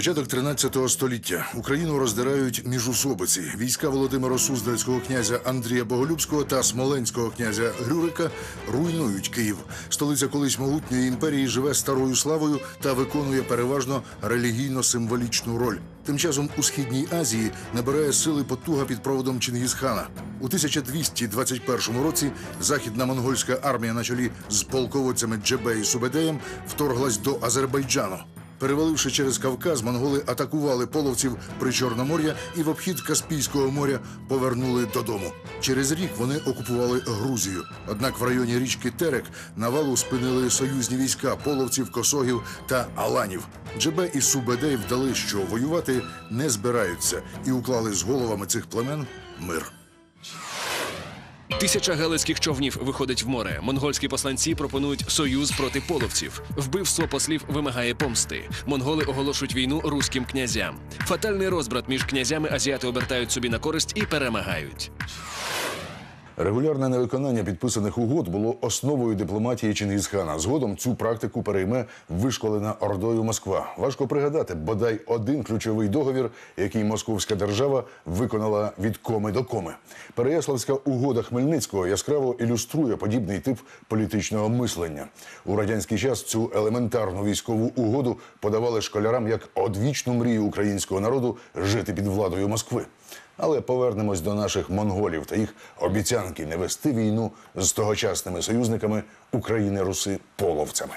Початок 13 століття Україну роздирають міжусобиці. Війська Володимира Суздальського князя Андрія Боголюбського та Смоленського князя Грюрика руйнують Київ. Столиця колись могутньої імперії живе старою славою та виконує переважно релігійно-символічну роль. Тим часом у східній Азії набирає сили потуга під проводом Чингісхана. У 1221 році західна монгольська армія на чолі з полководцями Джебе і Субедеєм вторглась до Азербайджану. Переваливши через Кавказ, монголи атакували половців при Чорномор'я і в обхід Каспійського моря повернули додому. Через рік вони окупували Грузію. Однак в районі річки Терек навалу спинили союзні війська половців, косогів та аланів. Джебе і Субедей вдали, що воювати не збираються, і уклали з головами цих племен мир. Тисяча галицьких човнів виходить в море. Монгольські посланці пропонують союз проти половців. Вбивство послів вимагає помсти. Монголи оголошують війну руським князям. Фатальний розбрат між князями азіати обертають собі на користь і перемагають. Регулярне невиконання підписаних угод було основою дипломатії Чингісхана. Згодом цю практику перейме вишколена ордою Москва. Важко пригадати бодай один ключовий договір, який московська держава виконала від коми до коми. Переяславська угода Хмельницького яскраво ілюструє подібний тип політичного мислення. У радянський час цю елементарну військову угоду подавали школярам як одвічну мрію українського народу жити під владою Москви. Але повернемось до наших монголів та їх обіцянки не вести війну з тогочасними союзниками України руси половцями.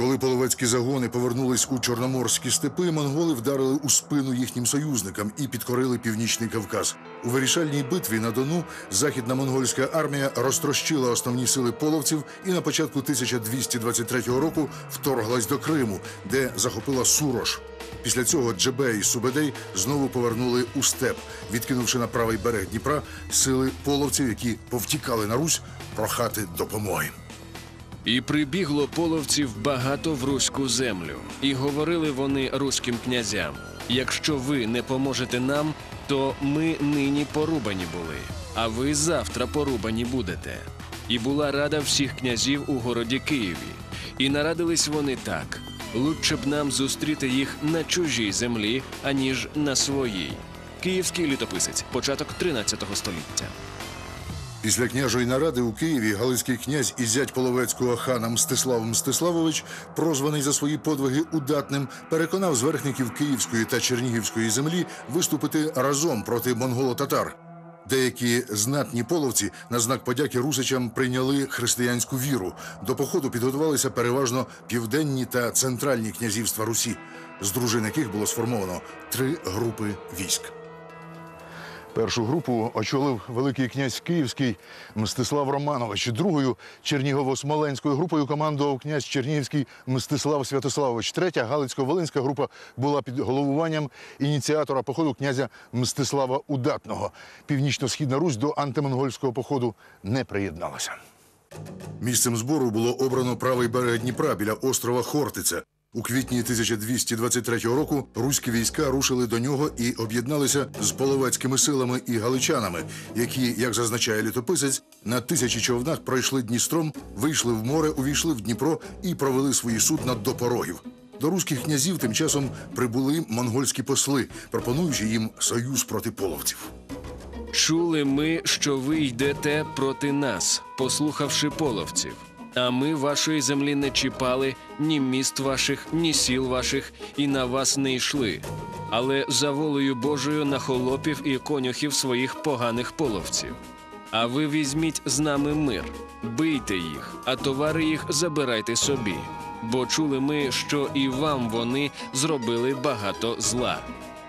Коли половецькі загони повернулись у чорноморські степи, монголи вдарили у спину їхнім союзникам і підкорили північний Кавказ. У вирішальній битві на Дону західна монгольська армія розтрощила основні сили половців і на початку 1223 року вторглась до Криму, де захопила Сурош. Після цього Джебе і Субедей знову повернули у степ, відкинувши на правий берег Дніпра сили половців, які повтікали на Русь прохати допомоги. І прибігло половців багато в руську землю. І говорили вони руським князям: якщо ви не поможете нам, то ми нині порубані були, а ви завтра порубані будете. І була рада всіх князів у городі Києві. І нарадились вони так: лучше б нам зустріти їх на чужій землі, аніж на своїй. Київський літописець, початок 13 століття. Після княжої наради у Києві галицький князь і зять половецького хана Мстислав Мстиславович, прозваний за свої подвиги удатним, переконав зверхників Київської та Чернігівської землі виступити разом проти монголо-татар. Деякі знатні половці на знак подяки русичам прийняли християнську віру. До походу підготувалися переважно південні та центральні князівства Русі, з дружин яких було сформовано три групи військ. Першу групу очолив великий князь Київський Мстислав Романович. Другою Чернігово-Смоленською групою командував князь Чернігівський Мстислав Святославович. Третя Галицько-Волинська група була під головуванням ініціатора походу князя Мстислава Удатного. Північно-східна Русь до антимонгольського походу не приєдналася. Місцем збору було обрано правий берег Дніпра біля острова Хортиця. У квітні 1223 року руські війська рушили до нього і об'єдналися з половецькими силами і галичанами, які, як зазначає літописець, на тисячі човнах пройшли Дністром, вийшли в море, увійшли в Дніпро і провели свої судна до порогів. До руських князів тим часом прибули монгольські посли, пропонуючи їм союз проти половців. Чули ми, що ви йдете проти нас, послухавши половців. А ми вашої землі не чіпали, ні міст ваших, ні сіл ваших, і на вас не йшли. Але за волею Божою на холопів і конюхів своїх поганих половців. А ви візьміть з нами мир, бийте їх, а товари їх забирайте собі. Бо чули ми, що і вам вони зробили багато зла.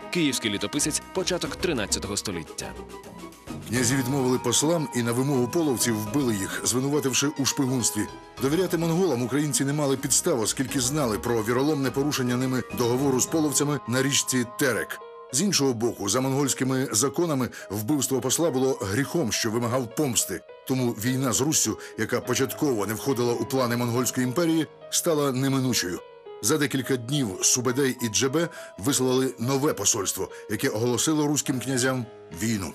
Київський літописець, початок 13 століття. Князі відмовили послам і на вимогу половців вбили їх, звинувативши у шпигунстві. Довіряти монголам українці не мали підстав, оскільки знали про віроломне порушення ними договору з половцями на річці Терек. З іншого боку, за монгольськими законами вбивство посла було гріхом, що вимагав помсти. Тому війна з Руссю, яка початково не входила у плани монгольської імперії, стала неминучою. За декілька днів Субедей і Джебе вислали нове посольство, яке оголосило руським князям війну.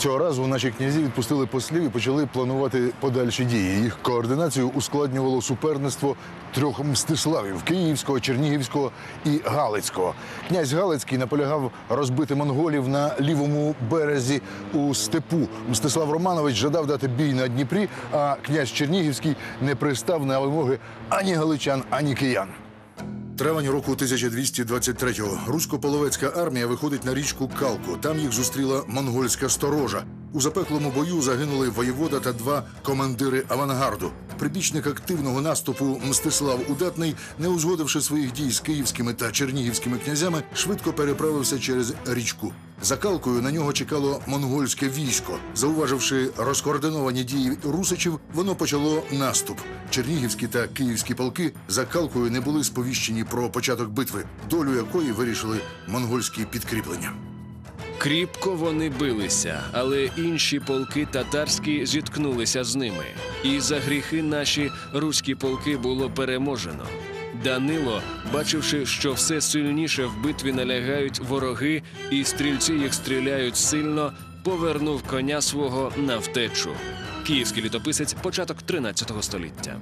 Цього разу наші князі відпустили послів і почали планувати подальші дії. Їх координацію ускладнювало суперництво трьох мстиславів Київського, Чернігівського і Галицького. Князь Галицький наполягав розбити монголів на лівому березі у степу. Мстислав Романович жадав дати бій на Дніпрі, а князь Чернігівський не пристав на вимоги ані галичан, ані киян. Травень року 1223-го русько-половецька армія виходить на річку Калку. Там їх зустріла монгольська сторожа. У запеклому бою загинули воєвода та два командири авангарду. Прибічник активного наступу Мстислав Удатний, не узгодивши своїх дій з київськими та чернігівськими князями, швидко переправився через річку. За Калкою на нього чекало монгольське військо. Зауваживши розкоординовані дії русичів, воно почало наступ. Чернігівські та київські полки за Калкою не були сповіщені про початок битви, долю якої вирішили монгольські підкріплення. Кріпко вони билися, але інші полки татарські зіткнулися з ними. І за гріхи наші руські полки було переможено. Данило, бачивши, що все сильніше в битві налягають вороги, і стрільці їх стріляють сильно, повернув коня свого на втечу. Київський літописець, початок 13 століття.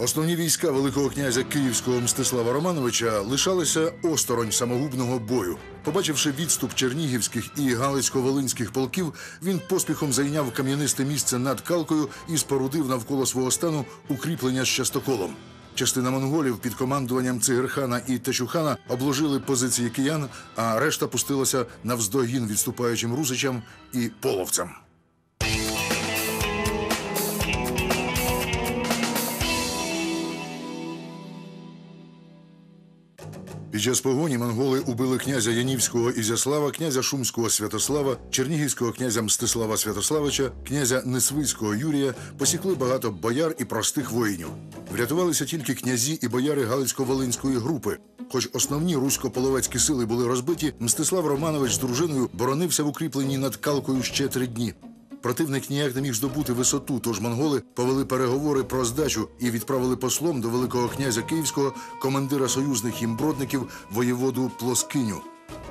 Основні війська Великого князя Київського Мстислава Романовича лишалися осторонь самогубного бою. Побачивши відступ чернігівських і галицько-волинських полків, він поспіхом зайняв кам'янисте місце над Калкою і спорудив навколо свого стану укріплення з частоколом. Частина монголів під командуванням Цигирхана і Течухана обложили позиції киян, а решта пустилася навздогін відступаючим русичам і половцям. Під час погоні монголи убили князя Янівського Ізяслава, князя Шумського Святослава, Чернігівського князя Мстислава Святославича, князя Несвицького Юрія, посікли багато бояр і простих воїнів. Врятувалися тільки князі і бояри Галицько-Волинської групи. Хоч основні русько-половецькі сили були розбиті, Мстислав Романович з дружиною боронився в укріпленні над Калкою ще три дні. Противник ніяк не міг здобути висоту, тож монголи повели переговори про здачу і відправили послом до Великого князя Київського командира союзних їм бродників воєводу Плоскиню.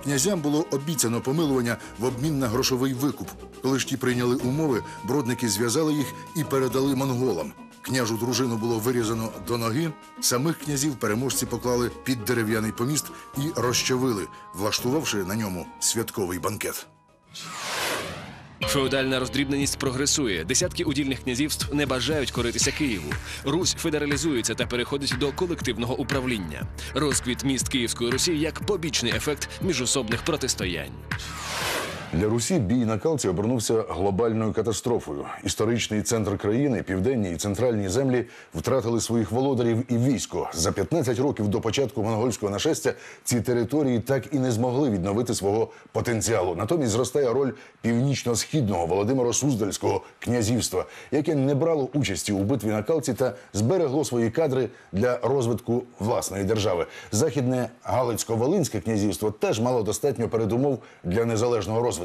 Князям було обіцяно помилування в обмін на грошовий викуп. Коли ж ті прийняли умови, бродники зв'язали їх і передали монголам. Княжу дружину було вирізано до ноги. Самих князів переможці поклали під дерев'яний поміст і розчавили, влаштувавши на ньому святковий банкет. Феодальна роздрібненість прогресує. Десятки удільних князівств не бажають коритися Києву. Русь федералізується та переходить до колективного управління. Розквіт міст Київської Русі як побічний ефект міжособних протистоянь. Для Русі бій на Калці обернувся глобальною катастрофою. Історичний центр країни, південні і центральні землі втратили своїх володарів і військо. За 15 років до початку монгольського нашестя ці території так і не змогли відновити свого потенціалу. Натомість зростає роль північно-східного Володимира Суздальського князівства, яке не брало участі у битві на Калці та зберегло свої кадри для розвитку власної держави. Західне Галицько-Волинське князівство теж мало достатньо передумов для незалежного розвитку.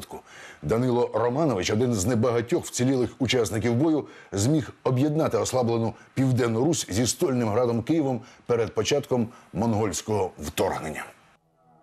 Данило Романович, один з небагатьох вцілілих учасників бою, зміг об'єднати ослаблену південну Русь зі стольним градом Києвом перед початком монгольського вторгнення.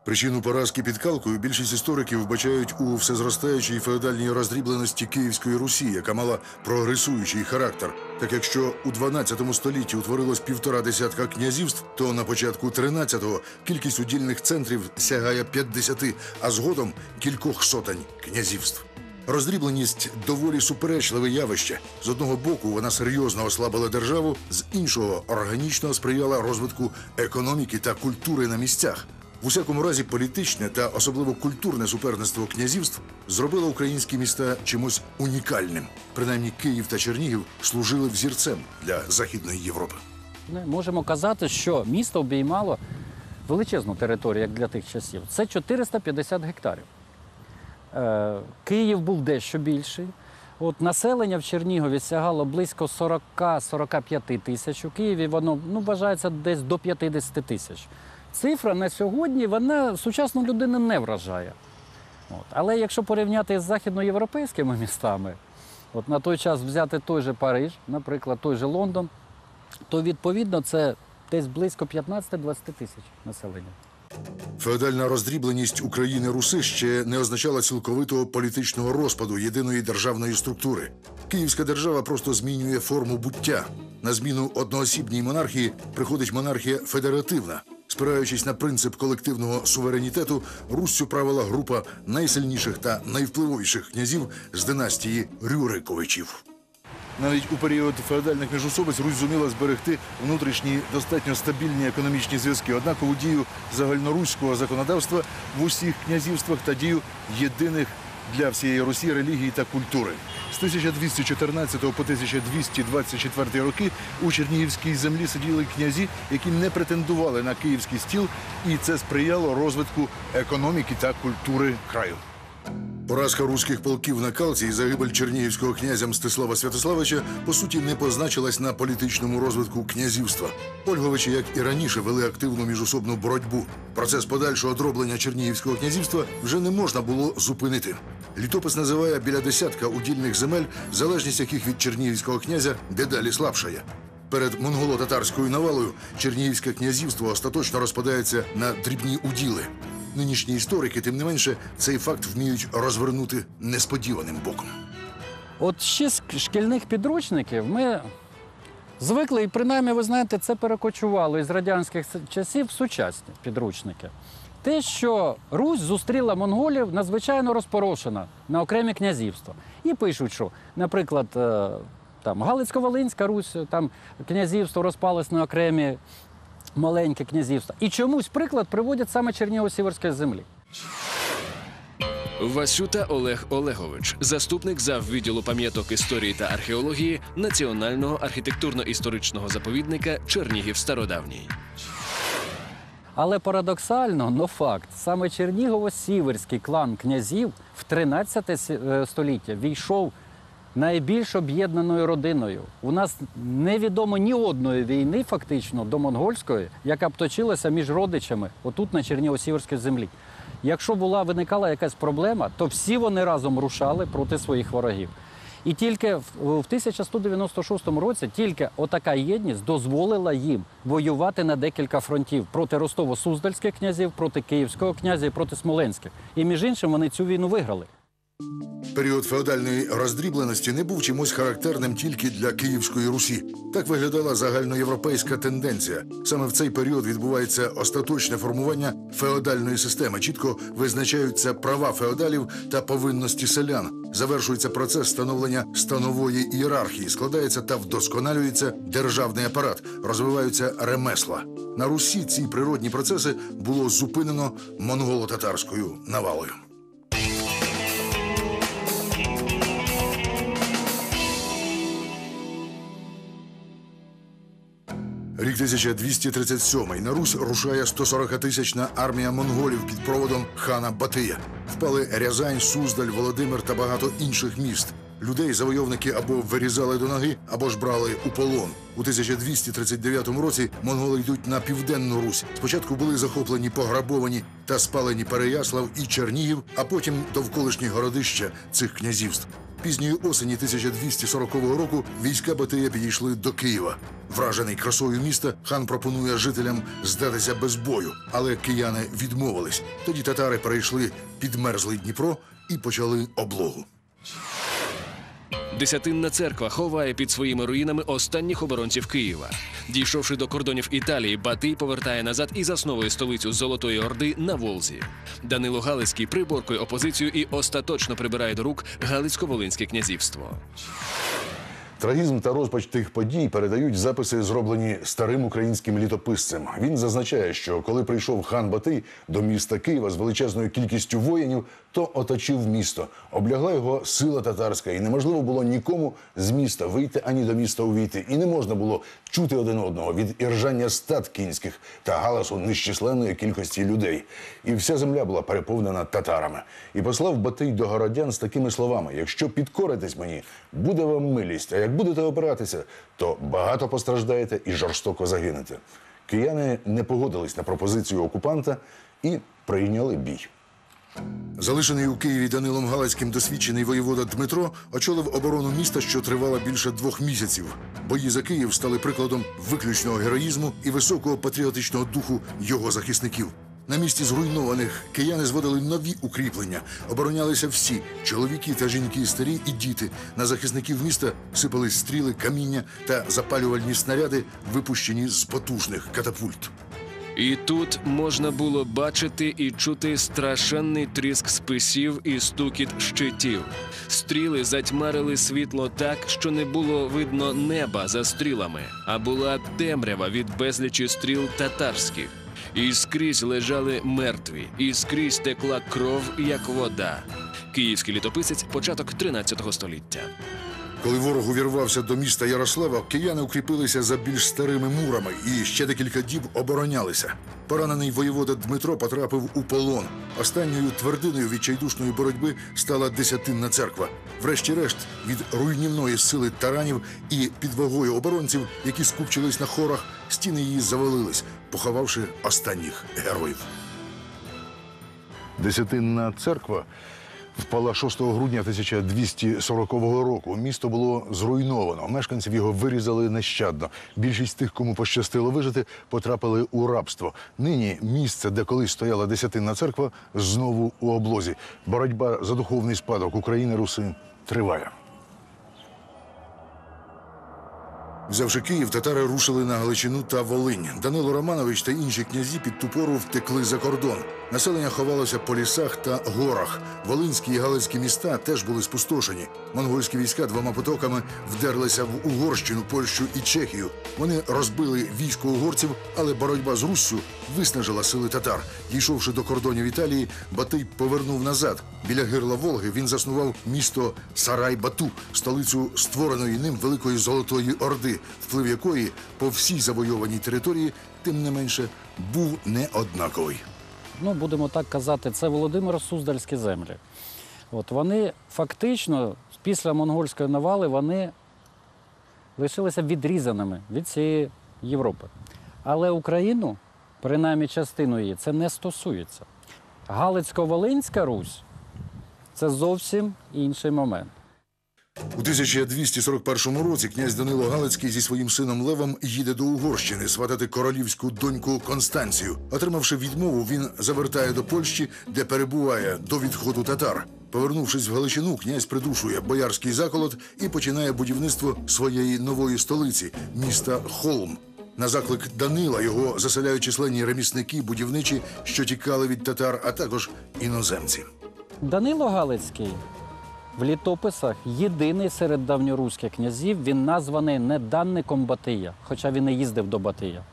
Причину поразки під Калкою більшість істориків вбачають у всезростаючій феодальній роздрібленості Київської Русі, яка мала прогресуючий характер. Так якщо у 12 столітті утворилось півтора десятка князівств, то на початку 13-го кількість удільних центрів сягає 50, а згодом кількох сотень князівств. Роздрібленість доволі суперечливе явище. З одного боку, вона серйозно ослабила державу, з іншого органічно сприяла розвитку економіки та культури на місцях. В усякому разі, політичне та особливо культурне суперництво князівств зробило українські міста чимось унікальним. Принаймні, Київ та Чернігів служили взірцем для Західної Європи. Ми можемо казати, що місто обіймало величезну територію, як для тих часів. Це 450 гектарів. Е, Київ був дещо більший. От населення в Чернігові сягало близько 40-45 тисяч. У Києві воно ну, вважається десь до 50 тисяч. Цифра на сьогодні вона сучасну людину не вражає. От. Але якщо порівняти з західноєвропейськими містами, от на той час взяти той же Париж, наприклад, той же Лондон, то відповідно це десь близько 15-20 тисяч населення. Феодальна роздрібленість України Руси ще не означала цілковитого політичного розпаду єдиної державної структури. Київська держава просто змінює форму буття. На зміну одноосібній монархії приходить монархія федеративна. Спираючись на принцип колективного суверенітету, Руссю правила група найсильніших та найвпливовіших князів з династії Рюриковичів. Навіть у період феодальних міжусобиць Русь зуміла зберегти внутрішні достатньо стабільні економічні зв'язки, однакову дію загальноруського законодавства в усіх князівствах та дію єдиних для всієї Русі релігії та культури. З 1214 по 1224 роки у Чернігівській землі сиділи князі, які не претендували на київський стіл, і це сприяло розвитку економіки та культури краю. Поразка руських полків на Калці і загибель чернігівського князя Мстислава Святославича по суті не позначилась на політичному розвитку князівства. Ольговичі, як і раніше, вели активну міжусобну боротьбу. Процес подальшого дроблення чернігівського князівства вже не можна було зупинити. Літопис називає біля десятка удільних земель, залежність яких від чернігівського князя дедалі слабшає. Перед монголо-татарською навалою Чернігівське князівство остаточно розпадається на дрібні уділи. Нинішні історики, тим не менше, цей факт вміють розвернути несподіваним боком. От ще з шкільних підручників ми звикли, і принаймні, ви знаєте, це перекочувало із радянських часів в сучасні підручники. Те, що Русь зустріла монголів надзвичайно розпорошена на окремі князівства. І пишуть, що, наприклад, е, там Галицько-Волинська Русь, там князівство розпалось на окремі маленькі князівства. І чомусь приклад приводять саме Черніго-Сіверської землі. Васюта Олег Олегович, заступник зав відділу пам'яток історії та археології Національного архітектурно-історичного заповідника Чернігів Стародавній. Але парадоксально, но факт, саме Чернігово-Сіверський клан князів в 13 е, століття війшов найбільш об'єднаною родиною. У нас невідомо ні одної війни, фактично, до монгольської, яка б точилася між родичами отут на Черніго-Сіверській землі. Якщо була виникала якась проблема, то всі вони разом рушали проти своїх ворогів. І тільки в в 1196 році тільки отака єдність дозволила їм воювати на декілька фронтів проти Ростово-Суздальських князів, проти Київського князя і проти Смоленських. І між іншим вони цю війну виграли. Період феодальної роздрібленості не був чимось характерним тільки для Київської Русі. Так виглядала загальноєвропейська тенденція. Саме в цей період відбувається остаточне формування феодальної системи. Чітко визначаються права феодалів та повинності селян. Завершується процес становлення станової ієрархії, складається та вдосконалюється державний апарат, розвиваються ремесла. На Русі ці природні процеси було зупинено монголо-татарською навалою. Рік 1237 на Русь рушає 140-тисячна армія монголів під проводом хана Батия. Впали Рязань, Суздаль, Володимир та багато інших міст. Людей завойовники або вирізали до ноги, або ж брали у полон. У 1239 році монголи йдуть на південну Русь. Спочатку були захоплені, пограбовані та спалені Переяслав і Чернігів, а потім довколишні городища цих князівств. Пізньої осені 1240 року війська Батия підійшли до Києва. Вражений красою міста, хан пропонує жителям здатися без бою, але кияни відмовились. Тоді татари перейшли під мерзлий Дніпро і почали облогу. Десятинна церква ховає під своїми руїнами останніх оборонців Києва. Дійшовши до кордонів Італії, Батий повертає назад і засновує столицю Золотої Орди на Волзі. Данило Галицький приборкує опозицію і остаточно прибирає до рук Галицько-Волинське князівство. Трагізм та розпач тих подій передають записи, зроблені старим українським літописцем. Він зазначає, що коли прийшов хан Батий до міста Києва з величезною кількістю воїнів, то оточив місто. Облягла його сила татарська, і неможливо було нікому з міста вийти ані до міста увійти. І не можна було чути один одного від іржання стад кінських та галасу нещисленної кількості людей. І вся земля була переповнена татарами. І послав Батий до городян з такими словами: якщо підкоритесь мені, буде вам милість. А як будете опиратися, то багато постраждаєте і жорстоко загинете. Кияни не погодились на пропозицію окупанта і прийняли бій. Залишений у Києві Данилом Галицьким досвідчений воєвода Дмитро очолив оборону міста, що тривала більше двох місяців. Бої за Київ стали прикладом виключного героїзму і високого патріотичного духу його захисників. На місці зруйнованих кияни зводили нові укріплення. Оборонялися всі чоловіки та жінки, старі і діти. На захисників міста сипались стріли, каміння та запалювальні снаряди, випущені з потужних катапульт. І тут можна було бачити і чути страшенний тріск списів і стукіт щитів. Стріли затьмарили світло так, що не було видно неба за стрілами, а була темрява від безлічі стріл татарських. І скрізь лежали мертві, і скрізь текла кров, як вода. Київський літописець, початок 13 століття. Коли ворог увірвався до міста Ярослава, кияни укріпилися за більш старими мурами і ще декілька діб оборонялися. Поранений воєвода Дмитро потрапив у полон. Останньою твердиною відчайдушної боротьби стала десятинна церква. Врешті-решт, від руйнівної сили таранів і під вагою оборонців, які скупчились на хорах, стіни її завалились, поховавши останніх героїв. Десятинна церква впала 6 грудня 1240 року. Місто було зруйновано. Мешканців його вирізали нещадно. Більшість тих, кому пощастило вижити, потрапили у рабство. Нині місце, де колись стояла десятинна церква, знову у облозі. Боротьба за духовний спадок України Руси триває. Взявши Київ, татари рушили на Галичину та Волинь. Данило Романович та інші князі під ту пору втекли за кордон. Населення ховалося по лісах та горах. Волинські і Галицькі міста теж були спустошені. Монгольські війська двома потоками вдерлися в Угорщину, Польщу і Чехію. Вони розбили військо угорців, але боротьба з Руссю виснажила сили татар. Дійшовши до кордонів Італії, Батий повернув назад. Біля гирла Волги він заснував місто Сарай-Бату, столицю створеної ним Великої Золотої Орди, вплив якої по всій завойованій території, тим не менше, був неоднаковий. ну будемо так казати, це Володимиро Суздальські землі. От вони фактично після монгольської навали вони лишилися відрізаними від цієї Європи. Але Україну, принаймні частину її, це не стосується. Галицько-Волинська Русь це зовсім інший момент. У 1241 році князь Данило Галицький зі своїм сином Левом їде до Угорщини сватати королівську доньку Констанцію. Отримавши відмову, він завертає до Польщі, де перебуває до відходу татар. Повернувшись в Галичину, князь придушує боярський заколот і починає будівництво своєї нової столиці міста Холм. На заклик Данила його заселяють численні ремісники, будівничі, що тікали від татар, а також іноземці. Данило Галицький в літописах єдиний серед давньоруських князів. Він названий не данником Батия, хоча він і їздив до Батия.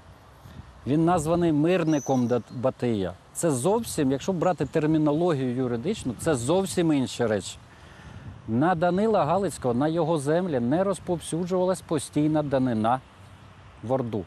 Він названий мирником Батия. Це зовсім, якщо брати термінологію юридичну, це зовсім інші речі. На Данила Галицького, на його землі не розповсюджувалась постійна данина в Орду.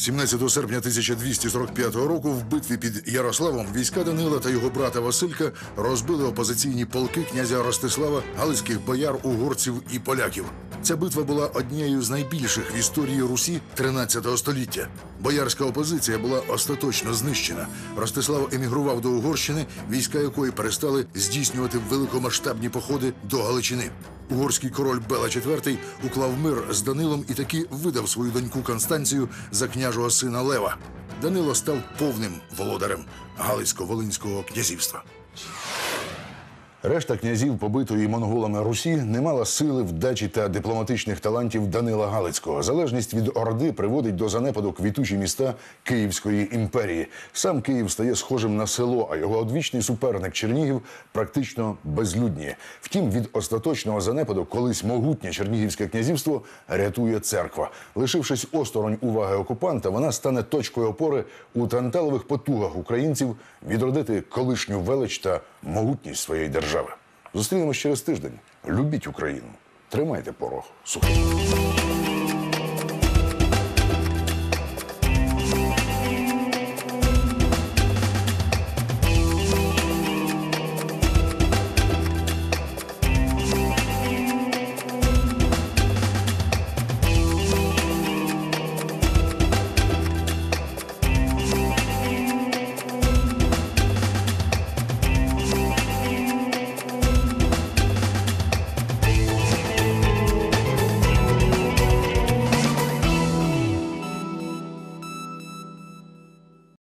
17 серпня 1245 року в битві під Ярославом війська Данила та його брата Василька розбили опозиційні полки князя Ростислава, галицьких бояр, угорців і поляків. Ця битва була однією з найбільших в історії Русі 13 століття. Боярська опозиція була остаточно знищена. Ростислав емігрував до Угорщини, війська якої перестали здійснювати великомасштабні походи до Галичини. Угорський король Бела IV уклав мир з Данилом і таки видав свою доньку Констанцію за княжого сина Лева. Данило став повним володарем Галицько-Волинського князівства. Решта князів, побитої монголами Русі, не мала сили, вдачі та дипломатичних талантів Данила Галицького. Залежність від Орди приводить до занепаду квітучі міста Київської імперії. Сам Київ стає схожим на село, а його одвічний суперник Чернігів практично безлюдніє. Втім, від остаточного занепаду колись могутнє Чернігівське князівство рятує церква. Лишившись осторонь уваги окупанта, вона стане точкою опори у танталових потугах українців відродити колишню велич та могутність своєї держави. Зустрінемось через тиждень. Любіть Україну, тримайте порох сухий.